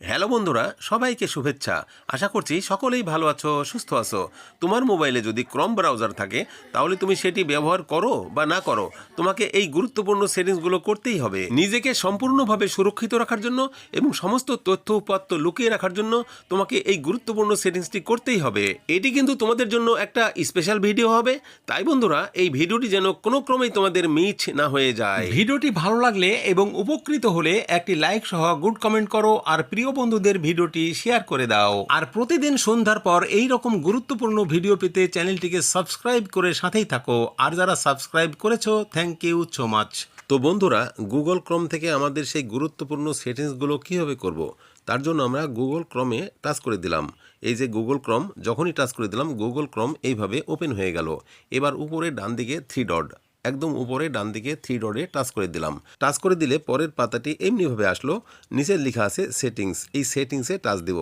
Hello বন্ধুরা, সবাইকে শুভেচ্ছা। আশা করছি সকলেই ভালো আছো, সুস্থ আছো। তোমার মোবাইলে যদি ক্রম ব্রাউজার থাকে, তাহলে তুমি সেটি ব্যবহার করো বা না করো, তোমাকে এই গুরুত্বপূর্ণ সেটিংসগুলো করতেই হবে। নিজেকে সম্পূর্ণভাবে সুরক্ষিত রাখার জন্য এবং সমস্ত তথ্য উপাত্ত লুকিয়ে রাখার জন্য তোমাকে এই গুরুত্বপূর্ণ সেটিংসটি করতেই হবে। এটি কিন্তু তোমাদের জন্য একটা স্পেশাল ভিডিও হবে। তাই বন্ধুরা, এই ভিডিওটি যেন কোনো ক্রমেই তোমাদের মিছ না হয়ে যায়। ভিডিওটি ভালো লাগলে এবং উপকৃত হলে একটি লাইক সহ গুড কমেন্ট করো আর প্রিয় বন্ধুদের ভিডিওটি শেয়ার করে দাও। আর প্রতিদিন সন্ধ্যার পর এই রকম গুরুত্বপূর্ণ ভিডিও পেতে চ্যানেলটিকে সাবস্ক্রাইব করে সাথেই থাকো। আর যারা সাবস্ক্রাইব করেছ থ্যাংক ইউ সো মাচ তো বন্ধুরা গুগল ক্রম থেকে আমাদের সেই গুরুত্বপূর্ণ সেটিংসগুলো কীভাবে করব, তার জন্য আমরা গুগল ক্রমে টাচ করে দিলাম। এই যে গুগল ক্রম যখনই টাচ করে দিলাম গুগল ক্রম এইভাবে ওপেন হয়ে গেল। এবার উপরে ডান দিকে থ্রি ডট একদম উপরে ডান দিকে থ্রি ডটে টাচ করে দিলাম। টাচ করে দিলে পরের পাতাটি এমনিভাবে আসলো। নিচে লেখা আছে সেটিংস এই সেটিংসে টাচ দিব।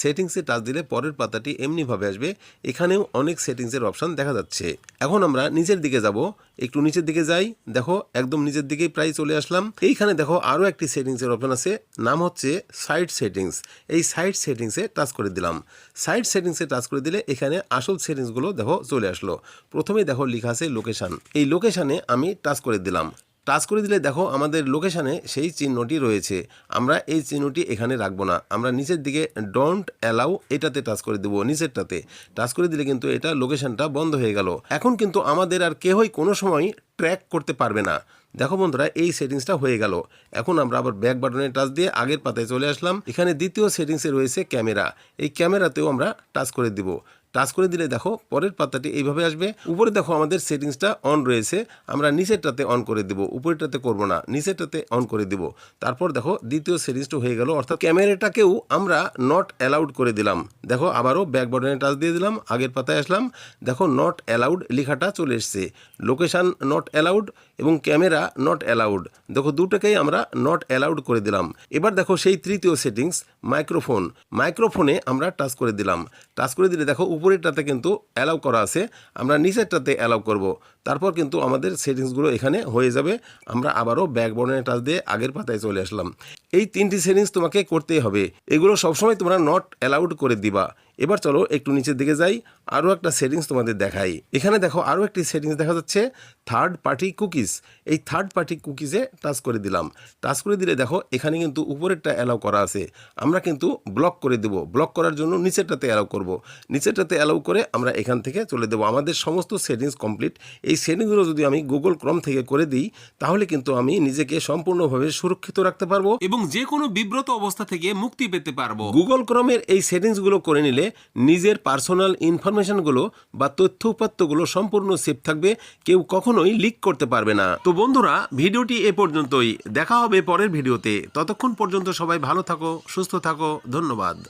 সেটিংসে টাচ দিলে পরের পাতাটি এমনিভাবে আসবে। এখানেও অনেক সেটিংসের অপশান দেখা যাচ্ছে। এখন আমরা নিচের দিকে যাব। একটু নিচের দিকে যাই। দেখো, একদম নিচের দিকেই প্রায় চলে আসলাম। এইখানে দেখো আরও একটি সেটিংসের অপশন আছে। নাম হচ্ছে সাইড সেটিংস এই সাইড সেটিংসে টাচ করে দিলাম। সাইড সেটিংসে টাচ করে দিলে এখানে আসল সেটিংসগুলো দেখো চলে আসলো। প্রথমেই দেখো লেখা আছে লোকেশান এই লোকেশানে আমি টাচ করে দিলাম। টাচ করে দিলে দেখো আমাদের লোকেশানে সেই চিহ্নটি রয়েছে। আমরা এই চিহ্নটি এখানে রাখব না। আমরা নিচের দিকে ডোন্ট অ্যালাউ এটাতে টাচ করে দেবো, নিচেরটাতে। টাচ করে দিলে কিন্তু এটা লোকেশানটা বন্ধ হয়ে গেল। এখন কিন্তু আমাদের আর কেউই কোনো সময় ট্র্যাক করতে পারবে না। দেখো বন্ধুরা, এই সেটিংসটা হয়ে গেল। এখন আমরা আবার ব্যাক বাটনে টাচ দিয়ে আগের পাতায় চলে আসলাম। এখানে দ্বিতীয় সেটিংসে রয়েছে ক্যামেরা। এই ক্যামেরাতেও আমরা টাচ করে দিব। টাচ করে দিলে দেখো পরের পাতাটি এইভাবে আসবে। উপরে দেখো আমাদের সেটিংসটা অন রয়েছে। আমরা নিচেরটাতে অন করে দিব। উপরেরটাতে করব না, নিচেরটাতে অন করে দিব। তারপর দেখো দ্বিতীয় সেটিংসটা হয়ে গেল। অর্থাৎ ক্যামেরাটাকেও আমরা নট অ্যালাউড করে দিলাম। দেখো আবারও ব্যাক বাটনে টাচ দিয়ে দিলাম, আগের পাতায় আসলাম। দেখো নট অ্যালাউড লেখাটা চলে এসছে। লোকেশান নট অ্যালাউড এবং ক্যামেরা নট অ্যালাউড দেখো দুটোকেই আমরা নট অ্যালাউড করে দিলাম। এবার দেখো সেই তৃতীয় সেটিংস। মাইক্রোফোন। মাইক্রোফোনে আমরা টাচ করে দিলাম। টাচ করে দিলে দেখো উপরেরটাতে কিন্তু অ্যালাউ করা আছে। আমরা নিচেরটাতে অ্যালাউ করব। তারপর কিন্তু আমাদের সেটিংসগুলো এখানে হয়ে যাবে। আমরা আবারও ব্যাক টাচ দিয়ে আগের পাতায় চলে আসলাম। এই তিনটি সেটিংস তোমাকে করতেই হবে। এগুলো সবসময় তোমরা নট অ্যালাউড করে দিবা। এবার চলো একটু নিচের দিকে যাই। আরও একটা সেটিংস তোমাদের দেখাই। এখানে দেখো আরও একটি সেটিংস দেখা যাচ্ছে। থার্ড পার্টি কুকিজ এই থার্ড পার্টি কুকিজে টাচ করে দিলাম। টাচ করে দিলে দেখো এখানে কিন্তু উপরেরটা অ্যালাউ করা আছে। আমরা কিন্তু ব্লক করে দেব। ব্লক করার জন্য নিচেরটাতে অ্যালাউ করব। নিচেরটাতে অ্যালাউ করে আমরা এখান থেকে চলে দেবো। আমাদের সমস্ত সেটিংস কমপ্লিট এই সেটিংসগুলো যদি আমি গুগল ক্রম থেকে করে দিই, তাহলে কিন্তু আমি নিজেকে সম্পূর্ণভাবে সুরক্ষিত রাখতে পারব এবং যে কোনো বিব্রত অবস্থা থেকে মুক্তি পেতে পারব। গুগল ক্রমের এই সেটিংসগুলো করে নিলে নিজের পার্সোনাল ইনফরমেশনগুলো বা তথ্য উপাত্তগুলো সম্পূর্ণ সেফ থাকবে, কেউ কখনোই লিক করতে পারবে না। তো বন্ধুরা, ভিডিওটি এ পর্যন্তই। দেখা হবে পরের ভিডিওতে। ততক্ষণ পর্যন্ত সবাই ভালো থাকো, সুস্থ থাকো। ধন্যবাদ।